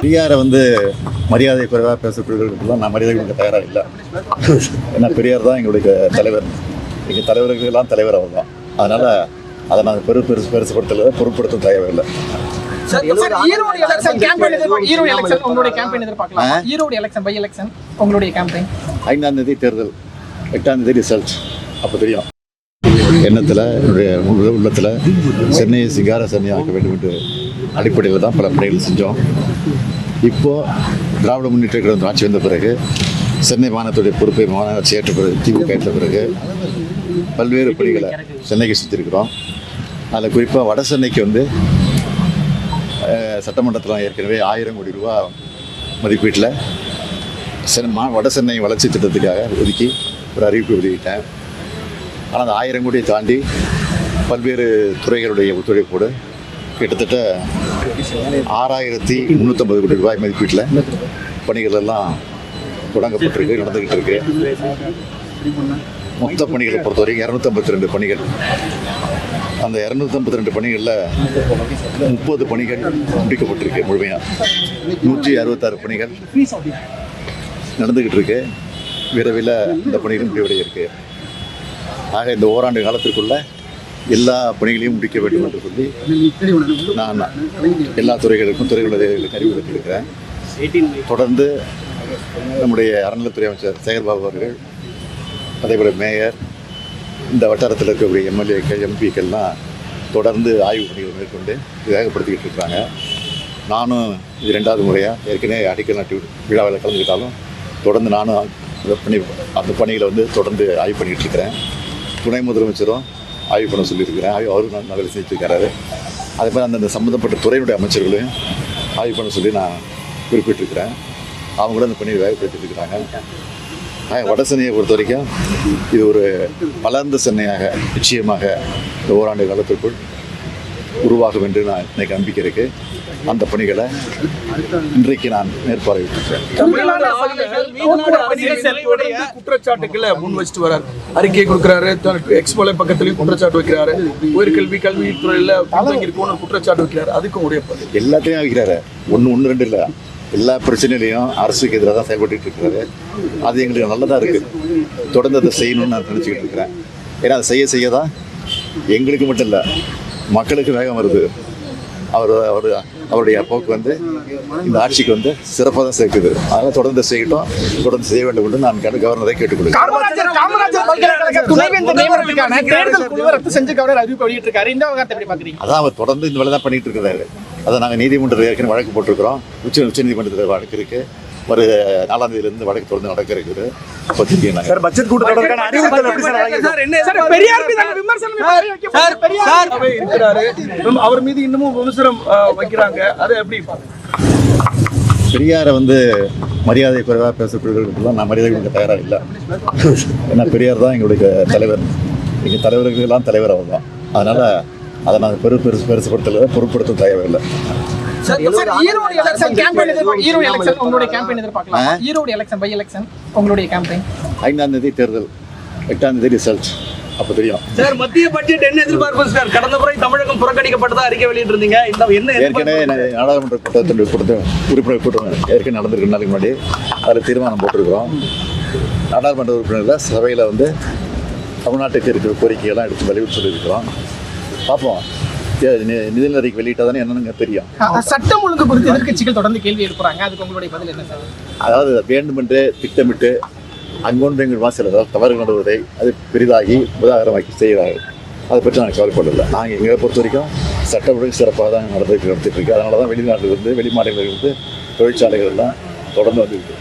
பெரியார் வந்து மரியாதை குறைவாக பேசக்கூடியவர்களுக்கெல்லாம் நான் மரியாதை கொடுக்க தயாராக இல்லை. ஏன்னா பெரியார் தான் எங்களுடைய தலைவர். எங்கள் தலைவர்களுக்கெல்லாம் தலைவர் அவர் தான் அதனால் அதை நான் பெரு பெருசு பெருசுப்படுத்தல பொருட்படுத்த தேவையில்லை. சார், ஈரோடு எலெக்ஷன் கேம்பெயின் எதிர்பார்க்க- ஈரோடு எலெக்ஷன் உங்களுடைய கேம்பெயின் எதிர்பார்க்கலாம். ஈரோடு எலெக்ஷன் பை எலெக்ஷன் உங்களுடைய கேம்பெயின் ஐந்தாம் தேதி தேர்தல். எட்டாம் தேதி ரிசல்ட் அப்போ தெரியும். எண்ணத்தில் என்னுடைய உள்ள- உள்ளத்தில் சென்னையை சிங்கார சென்னையாக்க வேண்டும் என்று அடிப்படையில் தான் பல பணிகள் செஞ்சோம். இப்போது திராவிட முன்னேற்ற கழகம் ஆட்சி வந்த பிறகு சென்னை மாநிலத்துடைய பொறுப்பை மாநகராட்சி ஏற்ற பிறகு திமுக ஏற்ற பிறகு பல்வேறு பணிகளை சென்னைக்கு செஞ்சுருக்கிறோம். அதில் குறிப்பாக வட சென்னைக்கு வந்து சட்டமன்றத்தில் ஏற்கனவே ஆயிரம் கோடி ரூபா மதிப்பீட்டில் சென் மா வட சென்னை வளர்ச்சி திட்டத்துக்காக ஒதுக்கி ஒரு அறிவிப்பு வெளியிட்டேன். ஆனால் அந்த ஆயிரம் கோடியை தாண்டி பல்வேறு துறைகளுடைய ஒத்துழைப்போடு கிட்டத்தட்ட ஆறாயிரத்தி முந்நூற்றம்பது கோடி ரூபாய் மதிப்பீட்டில் பணிகள் எல்லாம் தொடங்கப்பட்டிருக்கு நடந்துக்கிட்டு இருக்கு மொத்த பணிகளை பொறுத்தவரைக்கும் இரநூத்தம்பத்தி ரெண்டு பணிகள். அந்த இரநூத்தம்பத்தி ரெண்டு பணிகளில் முப்பது பணிகள் முடிக்கப்பட்டிருக்கு முழுமையாக நூற்றி அறுபத்தாறு பணிகள் நடந்துக்கிட்டு இருக்கு விரைவில் இந்த பணிகள் முடிவடைய இருக்கு ஆக இந்த ஓராண்டு காலத்திற்குள்ள எல்லா பணிகளையும் முடிக்க வேண்டும் என்று சொல்லி நான் எல்லா துறைகளுக்கும் துறைகளுடைய அறிவுறுத்தி இருக்கிறேன் தொடர்ந்து நம்முடைய அறநிலைத்துறை அமைச்சர் சேகர்பாபு அவர்கள் அதேபோல் மேயர் இந்த வட்டாரத்தில் இருக்கக்கூடிய எம்எல்ஏக்கள் எம்பிக்கள்லாம் தொடர்ந்து ஆய்வு பணிகள் மேற்கொண்டு வேகப்படுத்திக்கிட்டு இருக்கிறாங்க நானும் இது ரெண்டாவது முறையாக ஏற்கனவே அடிக்கல் நாட்டு விழாவில் கலந்துக்கிட்டாலும் தொடர்ந்து நானும் அந்த பணி அந்த பணிகளை வந்து தொடர்ந்து ஆய்வு பண்ணிகிட்டு இருக்கிறேன். துணை முதலமைச்சரும் ஆய்வு பண்ண சொல்லியிருக்கிறேன். ஆய்வு அவரும் நல்ல வேலை செஞ்சுருக்காரு அதே மாதிரி அந்தந்த சம்மந்தப்பட்ட துறையினுடைய அமைச்சர்களையும் ஆய்வு பண்ண சொல்லி நான் குறிப்பிட்டிருக்கிறேன். அவங்க கூட அந்த பணியை வேகப்படுத்திட்டுருக்கிறாங்க வட சென்னையை பொறுத்த வரைக்கும் இது ஒரு வளர்ந்த சென்னையாக நிச்சயமாக இந்த ஓராண்டு காலத்திற்குள் உருவாகும் என்று நான் எனக்கு நம்பிக்கை இருக்கு. அந்த பணிகளை இன்றைக்கு நான் மேற்பார்வையிட்டிருக்கிறேன். குற்றச்சாட்டுக்களை முன் வச்சுட்டு வராரு. அறிக்கை கொடுக்குறாரு. எக்ஸ்போல பக்கத்துலயும் குற்றச்சாட்டு வைக்கிறாரு. உயர்கல்வி கல்வித்துறையில பின்தங்கி இருக்கணும் குற்றச்சாட்டு வைக்கிறாரு. அதுக்கும் உடைய பதில். எல்லாத்தையும் வைக்கிறாரு ஒன்று ஒன்று ரெண்டு இல்லை. எல்லா பிரச்சனையிலையும் அரசுக்கு எதிராக தான் செயல்பட்டு இருக்கிறாரு. அது எங்களுக்கு நல்லதாக இருக்குது தொடர்ந்து அதை செய்யணும்னு நான் நினச்சிக்கிட்டு இருக்கிறேன். ஏன்னா அதை செய்ய செய்ய தான் எங்களுக்கு மட்டும் இல்லை மக்களுக்கு வேகம் வருது. அவர் அவர் அவருடைய போக்கு வந்து இந்த ஆட்சிக்கு வந்து சிறப்பாக தான் சேர்க்குது. அதனால் தொடர்ந்து செய்யட்டும் தொடர்ந்து செய்ய வேண்டும் என்று நான் கவர்னரை கேட்டுக்கொள்கிறேன். அதான் அவர் தொடர்ந்து இந்த வேலை தான் பண்ணிட்டு இருக்கிறாரு. அதை நாங்கள் நீதிமன்றத்தில் ஏற்கனவே வழக்கு போட்டிருக்கிறோம். உச்ச உச்ச நீதிமன்றத்தில் வழக்கு இருக்கு. ஒரு நாலாம் தேதியிலிருந்து வழக்கு தொடர்ந்து நடக்க இருக்குது நாங்கள் பட்ஜெட் அறிவுறுத்தல் சார் அவை இருக்கிறாரு. அவர் மீது இன்னமும் விமர்சனம் வைக்கிறாங்க. அதை எப்படி? பெரியாரை வந்து மரியாதை குறைவாக பேசக்கூடியவர்களுக்கெல்லாம் நான் மரியாதை கொடுக்க தயாராக இல்லை ஏன்னா பெரியார் தான் எங்களுடைய தலைவர். எங்கள் தலைவர்களுக்கெல்லாம் தலைவர் அவர் தான் அதனால் அதை நான் பெரு பெருசு பெருசுப்படுத்தல பொருட்படுத்த தேவையில்லை ஐந்தாம் தேதி தேர்தல் எட்டாம் தேதி ரிசல்ட் அப்போ தெரியும். சார் மத்திய பட்ஜெட் என்ன எதிர்பார்ப்பு சார் கடந்த முறை தமிழகம் புறக்கணிக்கப்பட்டதா அறிக்கை வெளியிட்டிருந்தீங்க? இந்த என்ன ஏற்கனவே நாடாளுமன்ற கூட்டத்தினுடைய கூட்டத்தை உறுப்பினர் கூட்டம் ஏற்கனவே நடந்திருக்கு நாளைக்கு முன்னாடி. அதில் தீர்மானம் போட்டிருக்கிறோம். நாடாளுமன்ற உறுப்பினர்கள் சபையில் வந்து தமிழ்நாட்டுக்கு இருக்கிற கோரிக்கையெல்லாம் எடுத்து வலியுறுத்தி சொல்லியிருக்கிறோம் பார்ப்போம். தே- நி- நிதிநிலை அறிக்கை வெளியிட்டால் தானே என்னன்னு தெரியும் சட்டம் ஒழுங்கு குறித்து எதிர்க்கட்சிகள் தொடர்ந்து கேள்வி எழுப்புறாங்க. அதுக்கு உங்களுடைய பதில் என்ன சார்? அதாவது வேண்டுமென்றே திட்டமிட்டு அங்கொன்று எங்கள் அதாவது தவறு நடுவதை அது பெரிதாகி உதாகரமாக்கி செய்கிறார்கள் அதை பற்றி நான் கவலைப்படல நாங்கள் எங்களை பொறுத்த வரைக்கும் சட்ட ஒழுங்கு சிறப்பாக தான் நடந்துட்டு நடத்திட்டு இருக்கு அதனால தான் வெளிநாட்டிலிருந்து வெளி மாநிலங்களிலிருந்து தொழிற்சாலைகள் எல்லாம் தொடர்ந்து வந்துருக்கு